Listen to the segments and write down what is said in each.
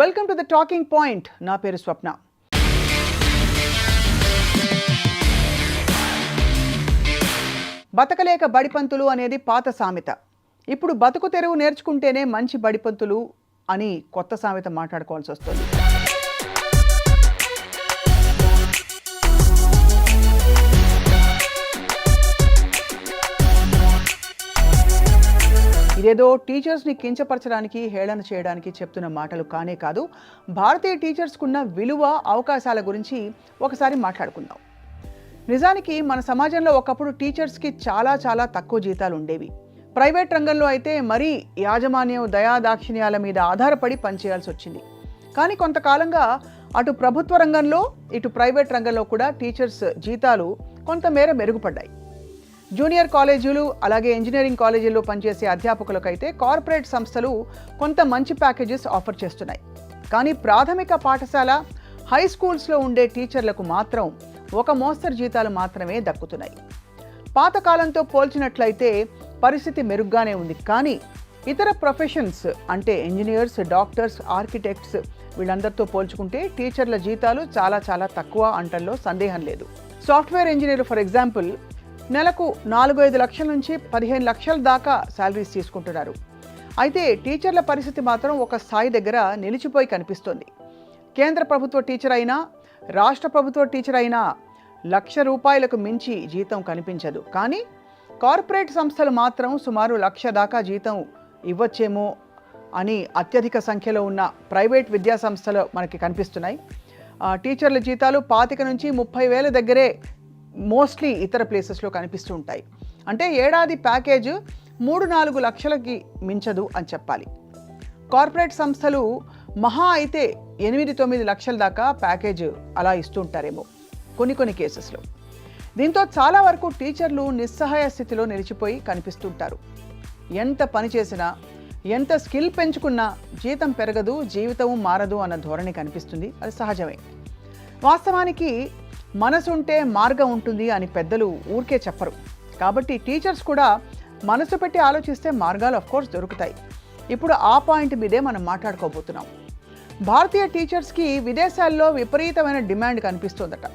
Welcome to the talking point నా పేరు స్వప్న. బతకలేక బడిపంతులు అనేది పాత సామెత. ఇప్పుడు బతుకు తెరువు నేర్చుకుంటేనే మంచి బడిపంతులు అని కొత్త సామెత మాట్లాడుకోవాల్సి వస్తుంది. ఇదేదో టీచర్స్ని కించపరచడానికి హేళన చేయడానికి చెప్తున్న మాటలు కానే కాదు. భారతీయ టీచర్స్కున్న విలువ అవకాశాల గురించి ఒకసారి మాట్లాడుకుందాం. నిజానికి మన సమాజంలో ఒకప్పుడు టీచర్స్కి చాలా చాలా తక్కువ జీతాలు ఉండేవి. ప్రైవేట్ రంగంలో అయితే మరీ యాజమాన్యం దయాదాక్షిణ్యాల మీద ఆధారపడి పనిచేయాల్సి వచ్చింది. కానీ కొంతకాలంగా అటు ప్రభుత్వ రంగంలో ఇటు ప్రైవేట్ రంగంలో కూడా టీచర్స్ జీతాలు కొంతమేర మెరుగుపడ్డాయి. జూనియర్ కాలేజీలు అలాగే ఇంజనీరింగ్ కాలేజీల్లో పనిచేసే అధ్యాపకులకైతే కార్పొరేట్ సంస్థలు కొంత మంచి ప్యాకేజెస్ ఆఫర్ చేస్తున్నాయి. కానీ ప్రాథమిక పాఠశాల హై స్కూల్స్లో ఉండే టీచర్లకు మాత్రం ఒక మోస్తరు జీతాలు మాత్రమే దక్కుతున్నాయి. పాతకాలంతో పోల్చినట్లయితే పరిస్థితి మెరుగ్గానే ఉంది. కానీ ఇతర ప్రొఫెషన్స్ అంటే ఇంజనీర్స్ డాక్టర్స్ ఆర్కిటెక్ట్స్ వీళ్ళందరితో పోల్చుకుంటే టీచర్ల జీతాలు చాలా చాలా తక్కువ అంటల్లో సందేహం లేదు. సాఫ్ట్వేర్ ఇంజనీర్ ఫర్ ఎగ్జాంపుల్ నెలకు నాలుగు ఐదు లక్షల నుంచి పదిహేను లక్షల దాకా శాలరీస్ తీసుకుంటున్నారు. అయితే టీచర్ల పరిస్థితి మాత్రం ఒక స్థాయి దగ్గర నిలిచిపోయి కనిపిస్తోంది. కేంద్ర ప్రభుత్వ టీచర్ అయినా రాష్ట్ర ప్రభుత్వ టీచర్ అయినా లక్ష రూపాయలకు మించి జీతం కనిపించదు. కానీ కార్పొరేట్ సంస్థలు మాత్రం సుమారు లక్ష దాకా జీతం ఇవ్వచ్చేమో అని అత్యధిక సంఖ్యలో ఉన్న ప్రైవేట్ విద్యాసంస్థలు మనకి కనిపిస్తున్నాయి. ఆ, టీచర్ల జీతాలు పాతిక నుంచి ముప్పై వేల దగ్గరే మోస్ట్లీ ఇతర ప్లేసెస్లో కనిపిస్తూ ఉంటాయి. అంటే ఏడాది ప్యాకేజ్ మూడు నాలుగు లక్షలకి మించదు అని చెప్పాలి. కార్పొరేట్ సంస్థలు మహా అయితే ఎనిమిది తొమ్మిది లక్షల దాకా ప్యాకేజ్ అలా ఇస్తుంటారేమో కొన్ని కొన్ని కేసెస్లో. దీంతో చాలా వరకు టీచర్లు నిస్సహాయ స్థితిలో నిలిచిపోయి కనిపిస్తుంటారు. ఎంత పని చేసినా ఎంత స్కిల్ పెంచుకున్నా జీతం పెరగదు జీవితం మారదు అన్న ధోరణి కనిపిస్తుంది. అది సహజమే. వాస్తవానికి మనసుంటే మార్గం ఉంటుంది అని పెద్దలు ఊరికే చెప్పరు. కాబట్టి టీచర్స్ కూడా మనసు పెట్టి ఆలోచిస్తే మార్గాలు కోర్స్ దొరుకుతాయి. ఇప్పుడు ఆ పాయింట్ మీదే మనం మాట్లాడుకోబోతున్నాం. భారతీయ టీచర్స్కి విదేశాల్లో విపరీతమైన డిమాండ్ కనిపిస్తోందట.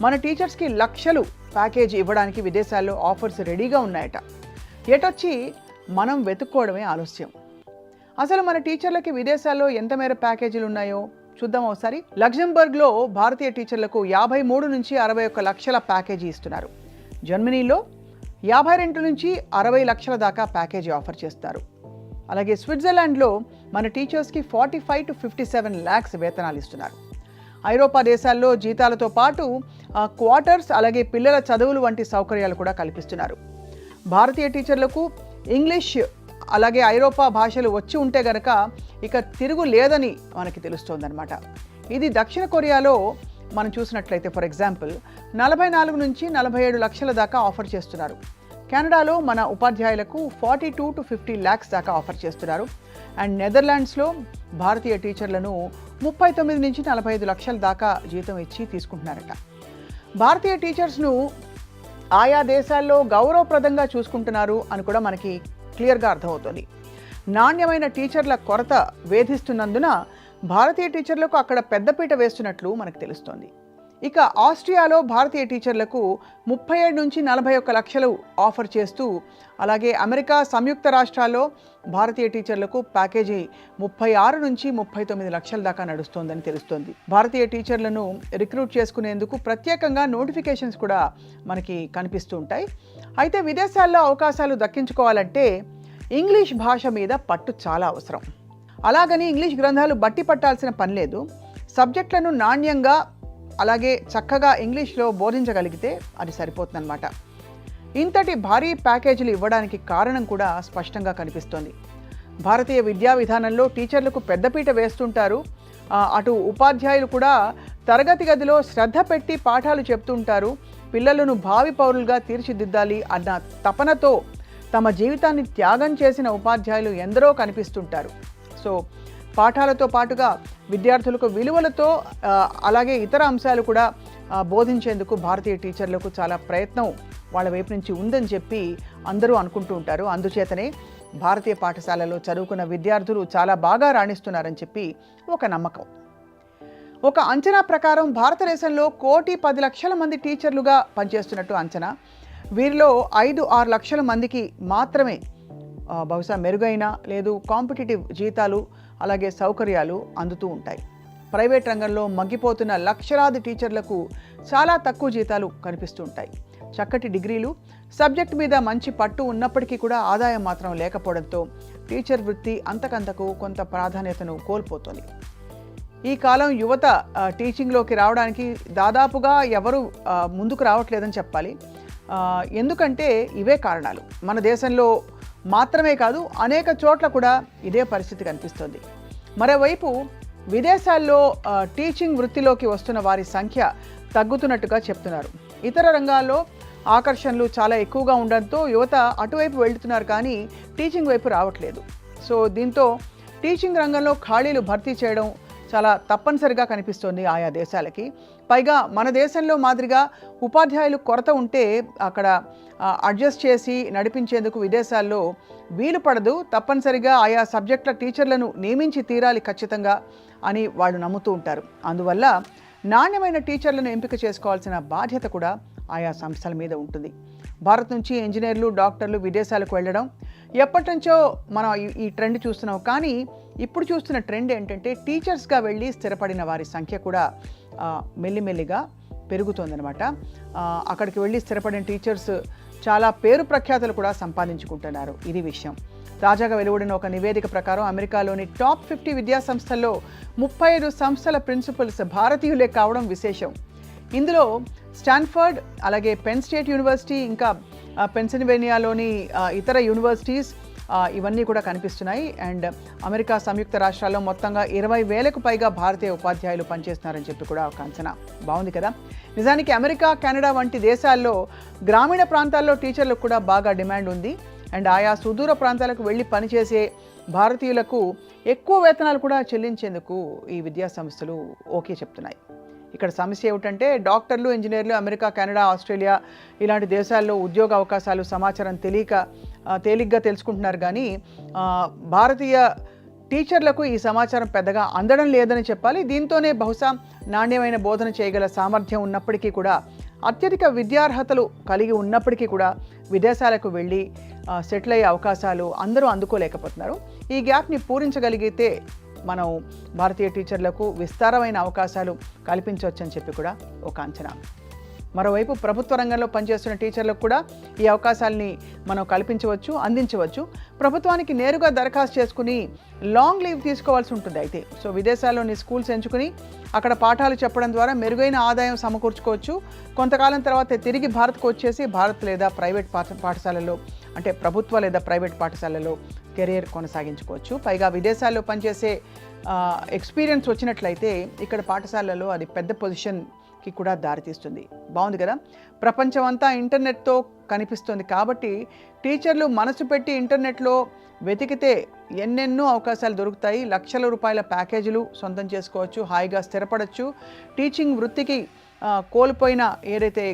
మన టీచర్స్కి లక్షలు ప్యాకేజ్ ఇవ్వడానికి విదేశాల్లో ఆఫర్స్ రెడీగా ఉన్నాయట. ఎటొచ్చి మనం వెతుక్కోవడమే ఆలస్యం. అసలు మన టీచర్లకి విదేశాల్లో ఎంత మేర ప్యాకేజీలు ఉన్నాయో చూద్దాం ఒకసారి. లగ్జంబర్గ్లో భారతీయ టీచర్లకు యాభై మూడు నుంచి అరవై ఒక్క లక్షల ప్యాకేజీ ఇస్తున్నారు. జర్మనీలో యాభై రెండు నుంచి అరవై లక్షల దాకా ప్యాకేజీ ఆఫర్ చేస్తారు. అలాగే స్విట్జర్లాండ్లో మన టీచర్స్కి forty five to fifty seven lakhs వేతనాలు ఇస్తున్నారు. ఐరోపా దేశాల్లో జీతాలతో పాటు క్వార్టర్స్ అలాగే పిల్లల చదువులు వంటి సౌకర్యాలు కూడా కల్పిస్తున్నారు. భారతీయ టీచర్లకు ఇంగ్లీష్ అలాగే ఐరోపా భాషలు వచ్చి ఉంటే గనక ఇక తిరుగు లేదని మనకి తెలుస్తోందనమాట ఇది దక్షిణ కొరియాలో మనం చూసినట్లయితే ఫర్ ఎగ్జాంపుల్ నలభై నాలుగు నుంచి నలభై ఏడు లక్షల దాకా ఆఫర్ చేస్తున్నారు. కెనడాలో మన ఉపాధ్యాయులకు forty two to fifty lakhs దాకా ఆఫర్ చేస్తున్నారు. అండ్ నెదర్లాండ్స్లో భారతీయ టీచర్లను ముప్పై తొమ్మిది నుంచి నలభై ఐదు లక్షల దాకా జీతం ఇచ్చి తీసుకుంటున్నారట. భారతీయ టీచర్స్ను ఆయా దేశాల్లో గౌరవప్రదంగా చూసుకుంటున్నారు అని కూడా మనకి క్లియర్గా అర్థమవుతుంది. నాణ్యమైన టీచర్ల కొరత వేధిస్తున్నందున భారతీయ టీచర్లకు అక్కడ పెద్దపీట వేస్తున్నట్లు మనకు తెలుస్తోంది. ఇక ఆస్ట్రియాలో భారతీయ టీచర్లకు ముప్పై ఏడు నుంచి నలభై ఒక్క లక్షలు ఆఫర్ చేస్తూ అలాగే అమెరికా సంయుక్త రాష్ట్రాల్లో భారతీయ టీచర్లకు ప్యాకేజీ ముప్పై ఆరు నుంచి ముప్పై తొమ్మిది లక్షల దాకా నడుస్తోందని తెలుస్తోంది. భారతీయ టీచర్లను రిక్రూట్ చేసుకునేందుకు ప్రత్యేకంగా నోటిఫికేషన్స్ కూడా మనకి కనిపిస్తూ ఉంటాయి. అయితే విదేశాల్లో అవకాశాలు దక్కించుకోవాలంటే ఇంగ్లీష్ భాష మీద పట్టు చాలా అవసరం. అలాగని ఇంగ్లీష్ గ్రంథాలు బట్టి పట్టాల్సిన పని లేదు. సబ్జెక్టులను నాణ్యంగా అలాగే చక్కగా ఇంగ్లీష్లో బోధించగలిగితే అది సరిపోతుందన్నమాట. ఇంతటి భారీ ప్యాకేజీలు ఇవ్వడానికి కారణం కూడా స్పష్టంగా కనిపిస్తోంది. భారతీయ విద్యా విధానంలో టీచర్లకు పెద్దపీట వేస్తుంటారు. అటు ఉపాధ్యాయులు కూడా తరగతి గదిలో శ్రద్ధ పెట్టి పాఠాలు చెప్తుంటారు. పిల్లలను భావి పౌరులుగా తీర్చిదిద్దాలి అన్న తపనతో తమ జీవితాన్ని త్యాగం చేసిన ఉపాధ్యాయులు ఎందరో కనిపిస్తుంటారు. సో పాఠాలతో పాటుగా విద్యార్థులకు విలువలతో అలాగే ఇతర అంశాలు కూడా బోధించేందుకు భారతీయ టీచర్లకు చాలా ప్రయత్నం వాళ్ళ వైపు నుంచి ఉందని చెప్పి అందరూ అనుకుంటూ ఉంటారు. అందుచేతనే భారతీయ పాఠశాలలో చదువుకున్న విద్యార్థులు చాలా బాగా రాణిస్తున్నారని చెప్పి ఒక నమ్మకం. ఒక అంచనా ప్రకారం భారతదేశంలో కోటి పది లక్షల మంది టీచర్లుగా పనిచేస్తున్నట్టు అంచనా. వీరిలో ఐదు ఆరు లక్షల మందికి మాత్రమే బహుశా మెరుగైన లేదు కాంపిటేటివ్ జీతాలు అలాగే సౌకర్యాలు అందుతూ ఉంటాయి. ప్రైవేట్ రంగంలో మగ్గిపోతున్న లక్షలాది టీచర్లకు చాలా తక్కువ జీతాలు కనిపిస్తూ ఉంటాయి చక్కటి డిగ్రీలు సబ్జెక్ట్ మీద మంచి పట్టు ఉన్నప్పటికీ కూడా ఆదాయం మాత్రం లేకపోవడంతో టీచర్ వృత్తి అంతకంతకు కొంత ప్రాధాన్యతను కోల్పోతోంది. ఈ కాలం యువత టీచింగ్లోకి రావడానికి దాదాపుగా ఎవరు ముందుకు రావట్లేదని చెప్పాలి. ఎందుకంటే ఇవే కారణాలు. మన దేశంలో మాత్రమే కాదు అనేక చోట్ల కూడా ఇదే పరిస్థితి కనిపిస్తుంది. మరోవైపు విదేశాల్లో టీచింగ్ వృత్తిలోకి వస్తున్న వారి సంఖ్య తగ్గుతున్నట్టుగా చెప్తున్నారు. ఇతర రంగాల్లో ఆకర్షణలు చాలా ఎక్కువగా ఉండడంతో యువత అటువైపు వెళ్తున్నారు కానీ టీచింగ్ వైపు రావట్లేదు. సో దీంతో టీచింగ్ రంగంలో ఖాళీలు భర్తీ చేయడం చాలా తప్పనిసరిగా కనిపిస్తోంది ఆయా దేశాలకి. పైగా మన దేశంలో మాదిరిగా ఉపాధ్యాయులు కొరత ఉంటే అక్కడ అడ్జస్ట్ చేసి నడిపించేందుకు విదేశాల్లో వీలు పడదు. తప్పనిసరిగా ఆయా సబ్జెక్టుల టీచర్లను నియమించి తీరాలి ఖచ్చితంగా అని వాళ్ళు నమ్ముతూ ఉంటారు. అందువల్ల నాణ్యమైన టీచర్లను ఎంపిక చేసుకోవాల్సిన బాధ్యత కూడా ఆయా సంస్థల మీద ఉంటుంది. భారత్ నుంచి ఇంజనీర్లు డాక్టర్లు విదేశాలకు వెళ్ళడం ఎప్పటి నుంచో మనం ఈ- ట్రెండ్ చూస్తున్నాం. కానీ ఇప్పుడు చూస్తున్న ట్రెండ్ ఏంటంటే టీచర్స్గా వెళ్ళి స్థిరపడిన వారి సంఖ్య కూడా మెల్లిమెల్లిగా పెరుగుతోందనమాట అక్కడికి వెళ్ళి స్థిరపడిన టీచర్స్ చాలా పేరు ప్రఖ్యాతులు కూడా సంపాదించుకుంటున్నారు ఇది విషయం. తాజాగా వెలువడిన ఒక నివేదిక ప్రకారం అమెరికాలోని టాప్ ఫిఫ్టీ విద్యా సంస్థల్లో ముప్పై ఐదు సంస్థల ప్రిన్సిపల్స్ భారతీయులే కావడం విశేషం. ఇందులో స్టాన్ఫర్డ్ అలాగే పెన్ స్టేట్ యూనివర్సిటీ ఇంకా పెన్సిల్వేనియాలోని ఇతర యూనివర్సిటీస్ ఇవన్నీ కూడా కనిపిస్తున్నాయి. అండ్ అమెరికా సంయుక్త రాష్ట్రాల్లో మొత్తంగా ఇరవై వేలకు పైగా భారతీయ ఉపాధ్యాయులు పనిచేస్తున్నారని చెప్పి కూడా ఒక అంచనా బాగుంది కదా. నిజానికి అమెరికా కెనడా వంటి దేశాల్లో గ్రామీణ ప్రాంతాల్లో టీచర్లకు కూడా బాగా డిమాండ్ ఉంది. అండ్ ఆయా సుదూర ప్రాంతాలకు వెళ్ళి పనిచేసే భారతీయులకు ఎక్కువ వేతనాలు కూడా చెల్లించేందుకు ఈ విద్యా సంస్థలు ఓకే చెప్తున్నాయి. ఇక్కడ సమస్య ఏమిటంటే డాక్టర్లు ఇంజనీర్లు అమెరికా కెనడా ఆస్ట్రేలియా ఇలాంటి దేశాల్లో ఉద్యోగ అవకాశాలు సమాచారం తెలియక తేలిగ్గా తెలుసుకుంటున్నారు. కానీ భారతీయ టీచర్లకు ఈ సమాచారం పెద్దగా అందడం లేదని చెప్పాలి. దీంతోనే బహుశా నాణ్యమైన బోధన చేయగల సామర్థ్యం ఉన్నప్పటికీ కూడా అత్యధిక విద్యార్హతలు కలిగి ఉన్నప్పటికీ కూడా విదేశాలకు వెళ్ళి సెటిల్ అయ్యే అవకాశాలు అందరూ అందుకోలేకపోతున్నారు. ఈ గ్యాప్ని పూరించగలిగితే మనం భారతీయ టీచర్లకు విస్తారమైన అవకాశాలు కల్పించవచ్చని చెప్పి కూడా ఒక అంచనా. మరోవైపు ప్రభుత్వ రంగంలో పనిచేస్తున్న టీచర్లకు కూడా ఈ అవకాశాలని మనం కల్పించవచ్చు అందించవచ్చు. ప్రభుత్వానికి నేరుగా దరఖాస్తు చేసుకుని లాంగ్ లీవ్ తీసుకోవాల్సి ఉంటుంది అయితే. సో విదేశాల్లోని స్కూల్స్ ఎంచుకుని అక్కడ పాఠాలు చెప్పడం ద్వారా మెరుగైన ఆదాయం సమకూర్చుకోవచ్చు. కొంతకాలం తర్వాత తిరిగి భారత్కు వచ్చేసి భారత్ లేదా ప్రైవేట్ పాఠ పాఠశాలలో అంటే ప్రభుత్వ లేదా ప్రైవేట్ పాఠశాలలో కెరీర్ కొనసాగించుకోవచ్చు. పైగా విదేశాల్లో పనిచేసే ఎక్స్పీరియన్స్ వచ్చినట్లయితే ఇక్కడ పాఠశాలలో అది పెద్ద పొజిషన్కి కూడా దారితీస్తుంది. బాగుంది కదా? ప్రపంచం అంతా ఇంటర్నెట్తో కనిపిస్తుంది కాబట్టి టీచర్లు మనసు పెట్టి ఇంటర్నెట్లో వెతికితే ఎన్నెన్నో అవకాశాలు దొరుకుతాయి. లక్షల రూపాయల ప్యాకేజీలు సొంతం చేసుకోవచ్చు హాయిగా స్థిరపడచ్చు. టీచింగ్ వృత్తికి కోల్పోయిన ఏదైతే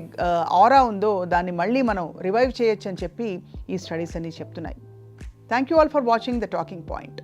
ఆరా ఉందో దాన్ని మళ్ళీ మనం రివైవ్ చేయొచ్చు అని చెప్పి ఈ స్టడీస్ అన్ని చెప్తున్నాయి. Thank you all for watching The Talking Point.